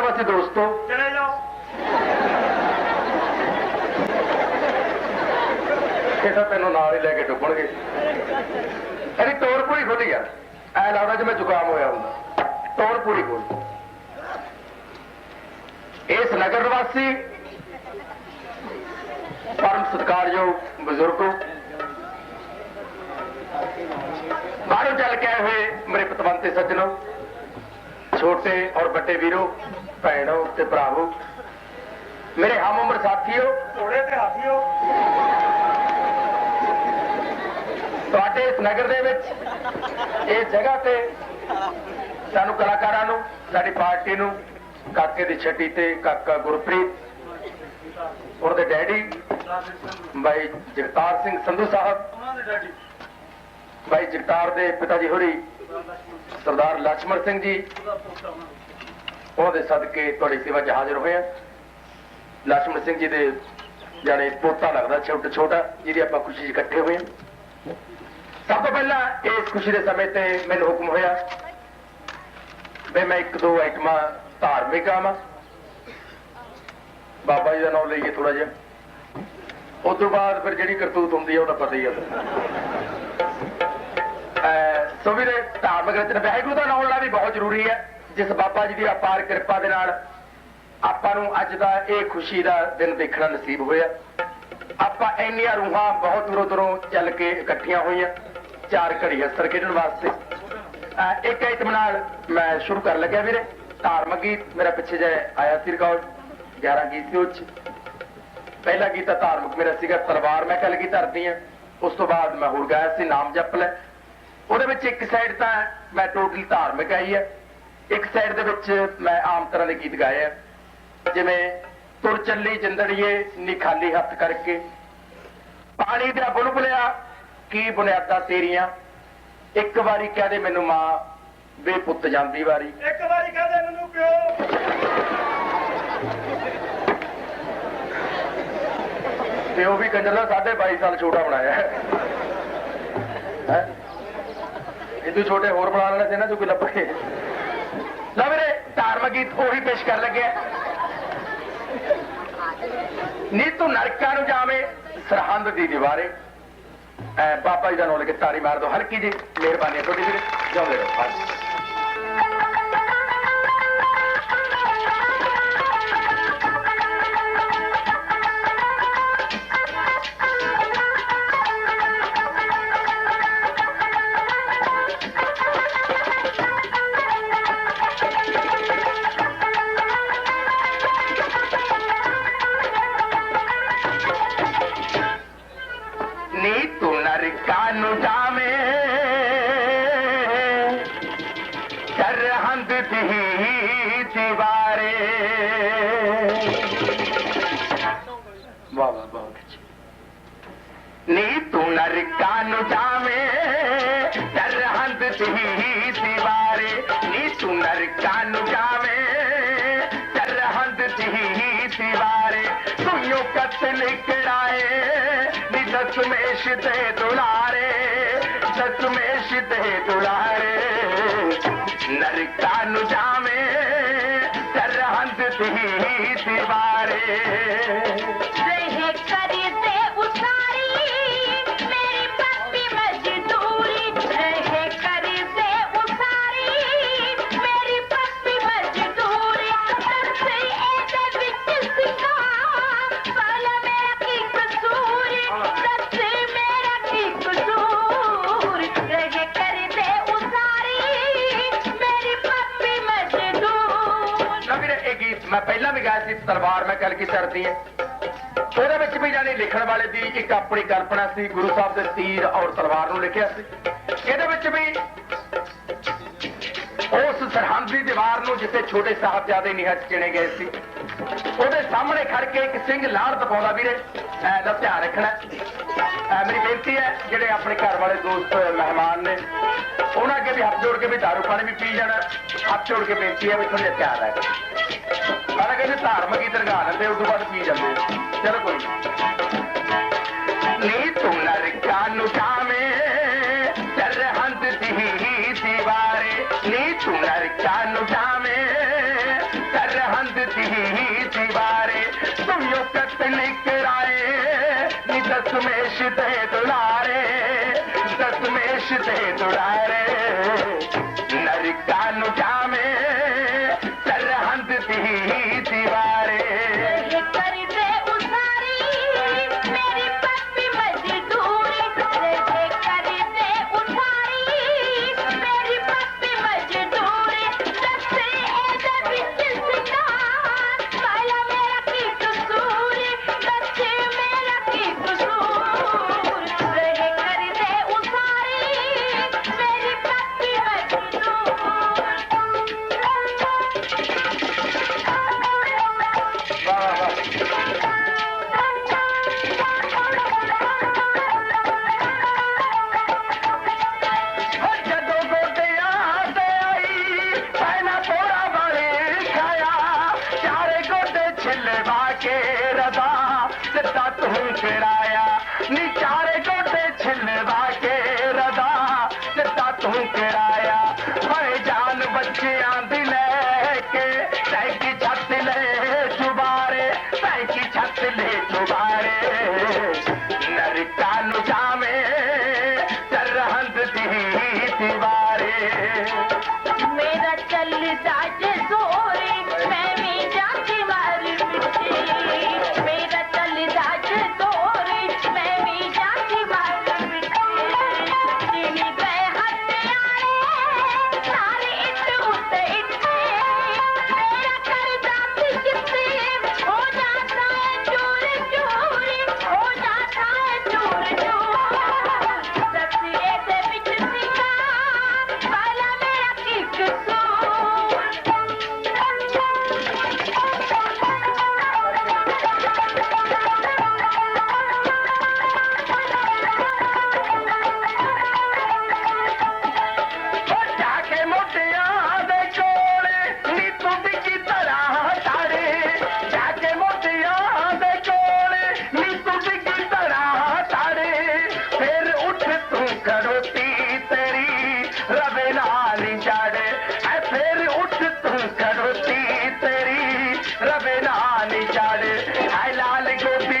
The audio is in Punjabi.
ਵਾਸੀ ਦੋਸਤੋ ਚਲੇ ਜਾਓ ਇਹ ਤਾਂ ਤੈਨੂੰ ਨਾਲ ਹੀ ਲੈ ਕੇ ਡੁੱਬਣਗੇ ਇਹਦੀ ਤੋੜ ਪੂਰੀ ਖੁੱਲ ਯਾਰ ਐ ਲੱਗਦਾ ਜਿਵੇਂ ਜ਼ੁਕਾਮ ਹੋਇਆ ਹੁੰਦਾ ਤੋੜ ਪੂਰੀ ਖੁੱਲ ਇਸ ਨਗਰ ਨਿਵਾਸੀ ਪਰਮ ਸਤਿਕਾਰਯੋਗ ਬਜ਼ੁਰਗੋ ਬਾਹਰੋਂ ਚੱਲ ਕੇ ਆਏ ਹੋਏ ਮੇਰੇ ਪਤਵੰਤੇ ਸੱਜਣੋ ਛੋਟੇ ਔਰ ਵੱਡੇ ਵੀਰੋ ਭੈਣੋ ਤੇ ਭਰਾਵੋ ਮੇਰੇ ਹਮ ਉਮਰ ਸਾਥੀਓ ਘੋੜੇ ਤੇ ਹਾਥੀਓ। ਤੁਹਾਡੇ ਇਸ ਨਗਰ ਦੇ ਵਿੱਚ ਇਹ ਜਗ੍ਹਾ ਤੇ ਸਾਨੂੰ ਕਲਾਕਾਰਾਂ ਨੂੰ ਸਾਡੀ ਪਾਰਟੀ ਨੂੰ ਕਾਕੇ ਦੀ ਛੱਟੀ ਤੇ ਕਾਕਾ ਗੁਰਪ੍ਰੀਤ ਉਹਦੇ ਡੈਡੀ ਬਾਈ ਜਗਤਾਰ ਸਿੰਘ ਸੰਧੂ ਸਾਹਿਬ ਉਹਨਾਂ ਦੇ ਡੈਡੀ। ਬਾਈ ਜਗਤਾਰ ਦੇ ਪਿਤਾ ਜੀ ਹੋਰੀ ਸਰਦਾਰ ਲక్ష్ਮਣ ਸਿੰਘ ਜੀ, ਉਹਦੇ ਸਦਕੇ ਤੁਹਾਡੀ ਸੇਵਾ 'ਚ ਹਾਜ਼ਰ ਹੋਏ ਆ। ਲక్ష్ਮਣ ਸਿੰਘ ਜੀ ਦੇ ਜਾਨੇ ਪੋਤਾ ਲੱਗਦਾ ਛੋਟਾ ਛੋਟਾ, ਜਿਹਦੀ ਆਪਾਂ ਖੁਸ਼ੀ 'ਚ ਇਕੱਠੇ ਹੋਏ ਸਭ ਤੋਂ ਪਹਿਲਾਂ ਇਸ ਖੁਸ਼ੀ ਦੇ ਸਮੇਂ ਤੇ ਮੈਨੂੰ ਹੁਕਮ ਹੋਇਆ ਵੀ ਮੈਂ ਇੱਕ ਦੋ ਆਈਟਮਾਂ ਧਾਰਮਿਕ ਆਵਾਂ। ਬਾਬਾ ਜੀ ਦਾ ਨਾਮ ਲਈਏ ਥੋੜਾ ਜਿਹਾ। ਉਸ ਤੋਂ ਬਾਅਦ ਫਿਰ ਜਿਹੜੀ ਕਰਤੂਤ ਹੁੰਦੀ ਹੈ ਉਹਦਾ ਪਤਾ ਹੀ ਆ। ਸੋ ਵੀਰੇ, ਧਾਰਮਿਕ ਰਚਨਾ, ਵਾਹਿਗੁਰੂ ਦਾ ਨਾਮ ਲੈਣਾ ਵੀ ਬਹੁਤ ਜ਼ਰੂਰੀ ਹੈ। ਜਿਸ ਬਾਬਾ ਜੀ ਦੀ ਅਪਾਰ ਕਿਰਪਾ ਦੇ ਨਾਲ ਆਪਾਂ ਨੂੰ ਅੱਜ ਦਾ ਇਹ ਖੁਸ਼ੀ ਦਾ ਦਿਨ ਦੇਖਣਾ ਨਸੀਬ ਹੋਇਆ। ਆਪਾਂ ਇੰਨੀਆਂ ਰੂਹਾਂ ਬਹੁਤ ਦੂਰੋਂ ਦੂਰੋਂ ਚੱਲ ਕੇ ਇਕੱਠੀਆਂ ਹੋਈਆਂ, ਚਾਰ ਘੜੀ ਅਸਰ ਖੇਡਣ ਵਾਸਤੇ। ਇੱਕ ਆਈਟਮ ਨਾਲ ਮੈਂ ਸ਼ੁਰੂ ਕਰਨ ਲੱਗਿਆ ਵੀਰੇ। ਧਾਰਮਿਕ ਗੀਤ ਮੇਰਾ ਪਿੱਛੇ ਜੇ ਆਇਆ ਸੀ ਰਿਕਾਰਡ 11 ਗੀਤ ਸੀ ਉਹ 'ਚ। ਪਹਿਲਾ ਗੀਤ ਤਾਂ ਧਾਰਮਿਕ ਮੇਰਾ ਸੀਗਾ, ਤਲਵਾਰ ਮੈਂ ਕੱਲ ਕੀ ਧਰਦੀ ਆ। ਉਸ ਤੋਂ ਬਾਅਦ ਮੈਂ ਹੋਰ ਗਾਇਆ ਸੀ, ਨਾਮ ਜਪ ਲੈ। ਉਹਦੇ ਵਿੱਚ ਇੱਕ ਸਾਈਡ ਤਾਂ ਮੈਂ ਟੋਟਲੀ ਧਾਰਮਿਕ ਆਈ ਹੈ ਇੱਕ ਸਾਈਡ ਦੇ ਵਿੱਚ ਮੈਂ ਆਮ ਤਰ੍ਹਾਂ ਦੇ ਗੀਤ ਗਾਏ ਆ। ਜਿਵੇਂ ਤੁਰ ਚੱਲੀ ਜਿੰਦੜੀਏ ਨੀ ਖਾਲੀ ਹੱਥ ਕਰਕੇ। ਪਾਣੀ ਦਾ ਬੁਲਬੁਲਿਆ ਕੀ ਬੁਨਿਆਦਾਂ ਤੇਰੀਆਂ? ਇੱਕ ਵਾਰੀ ਕਹਿ ਦੇ ਮੈਨੂੰ ਮਾਂ ਵੇ ਪੁੱਤ ਜਾਂਦੀ ਵਾਰੀ। ਇੱਕ ਵਾਰੀ ਕਹਦੇ ਮੈਨੂੰ ਪਿਓ। ਤੇ ਉਹ ਵੀ ਕੰਜਰ ਦਾ ਸਾਢੇ 22 ਸਾਲ ਛੋਟਾ ਬਣਾਇਆ। ਹੈ? ਹੈਂ? ਛੋਟੇ ਹੋਰ ਬਣਾ ਲੈਣੇ ਸੀ ਨਾ ਜੋ ਕੋਈ ਲੱਭੇ। ਲੈ ਵੀਰੇ ਧਾਰਮਿਕ ਗੀਤ ਉਹੀ ਪੇਸ਼ ਕਰਨ ਲੱਗਿਆ ਨੀ ਤੂੰ ਨਰਕਾਂ ਨੂੰ ਜਾਵੇਂ, ਸਰਹੰਦ ਦੀ ਦੀਵਾਰੇ। ਐ, ਬਾਬਾ ਜੀ ਦਾ ਨਾਮ ਲੈ ਕੇ ਤਾਰੀ ਮਾਰ ਦੋ। ਹਰ ਕੀ ਜੀ ਮਿਹਰਬਾਨੀ ਹੈ ਤੁਹਾਡੀ ਵੀਰੇ। ਜਾਉਂਦੇ ਰਹੋ ਸਰਹੰਦ ਦੀ ਦੀਵਾਰੇ ਵਾਹ ਵਾਹ ਬਹੁਤ ਅੱਛਾ ਨੀ ਤੂੰ ਨਰਕਾਂ ਨੂੰ ਜਾਵੇਂ ਸਰਹੰਦ ਦੀ ਦੀਵਾਰੇ ਨੀ ਤੂੰ ਨਰਕਾਂ ਨੂੰ ਜਾਵੇਂ ਸਰਹੰਦ ਦੀ ਦੀਵਾਰੇ ਤੂੰ ਯੋ ਕਤਲ ਕਰਾਏ ਨੀ ਦਸਮੇਸ਼ ਤੇ ਦੁਲਾਰੇ ਦਸਮੇਸ਼ ਤੇ ਦੁਲਾਰੇ ਨਰਕਾਂ ਨੂੰ ਜਾਵੇਂ ਸਰਹੰਦ ਦੀ ਦੀਵਾਰੇ ਸੀ ਤਲਵਾਰ ਮੈਂ ਕੱਲ ਕੀ ਕਰਦੀ ਹੈ? ਉਹਦੇ ਵਿੱਚ ਵੀ ਜਾਨੀ ਲਿਖਣ ਵਾਲੇ ਦੀ ਇੱਕ ਆਪਣੀ ਕਲਪਨਾ ਸੀ, ਗੁਰੂ ਸਾਹਿਬ ਦੇ ਤੀਰ ਔਰ ਤਲਵਾਰ ਨੂੰ ਲਿਖਿਆ ਸੀ। ਇਹਦੇ ਵਿੱਚ ਵੀ ਉਸ ਸਰਹੰਦ ਦੀਵਾਰ ਨੂੰ ਜਿੱਥੇ ਛੋਟੇ ਸਾਹਿਬਜ਼ਾਦੇ ਨਿਹੱਥ ਚਿਣੇ ਗਏ ਸੀ, ਉਹਦੇ ਸਾਹਮਣੇ ਖੜ ਕੇ ਇੱਕ ਸਿੰਘ ਲਾੜ ਦਿਖਾਉਂਦਾ, ਵੀਰੇ, ਐ ਦਾ ਧਿਆਨ ਰੱਖਣਾ। ਐ ਮੇਰੀ ਬੇਨਤੀ ਹੈ, ਜਿਹੜੇ ਆਪਣੇ ਘਰ ਵਾਲੇ ਦੋਸਤ, ਮਹਿਮਾਨ ਨੇ, ਉਹਨਾਂ ਅੱਗੇ ਵੀ ਹੱਥ ਜੋੜ ਕੇ ਵੀ ਦਾਰੂ ਪਾਣੀ ਵੀ ਪੀ ਜਾਣਾ। ਹੱਥ ਜੋੜ ਕੇ ਬੇਨਤੀ ਹੈ ਵੀ ਥੋੜਾ ਧਿਆਨ ਰੱਖ ਕਹਿੰਦੇ ਧਾਰਮਿਕ ਹੀ ਦਰਗਾਹ ਲੈਂਦੇ ਉਸ ਤੋਂ ਬਾਅਦ ਪੀ ਜਾਂਦੇ? ਚਲੋ ਕੋਈ ਨੀ। ਤੂੰ ਨਰਕਾਂ ਨੂੰ ਜਾਵੇਂ ਸਰਹੰਦ ਦੀ ਦੀਵਾਰੇ। ਨੀ ਤੂੰ ਨਰਕਾਂ ਨੂੰ ਜਾਵੇਂ ਸਰਹੰਦ ਦੀ ਦੀਵਾਰੇ। ਤੂੰ ਯੋ ਕਤਲ ਕਰਾਏ, ਨੀ ਦਸਮੇਸ਼ ਤੇ ਦੁਲਾਰੇ ਦਸਮੇਸ਼ ਤੇ ਦੁਲਾਰੇ। ਨਰਕਾਂ ਨੂੰ ਜਾ ਅੱਖਾਂ ਦੀ ਲੈ ਕੇ ਟੈਂਕੀ ਛੱਤ ਲੈ ਜੁਬਾਰੇ ਟੈਂਕੀ ਛੱਤ ਲੈ ਜੁਬਾਰੇ ਨਰਕਾ ਨੂੰ ਜਾਵੇਂ ਸਰਹੰਦ ਦੀ ਦੀਵਾਰੇ। ਮੇਰਾ ਚੱਲਦਾ लाल गोभी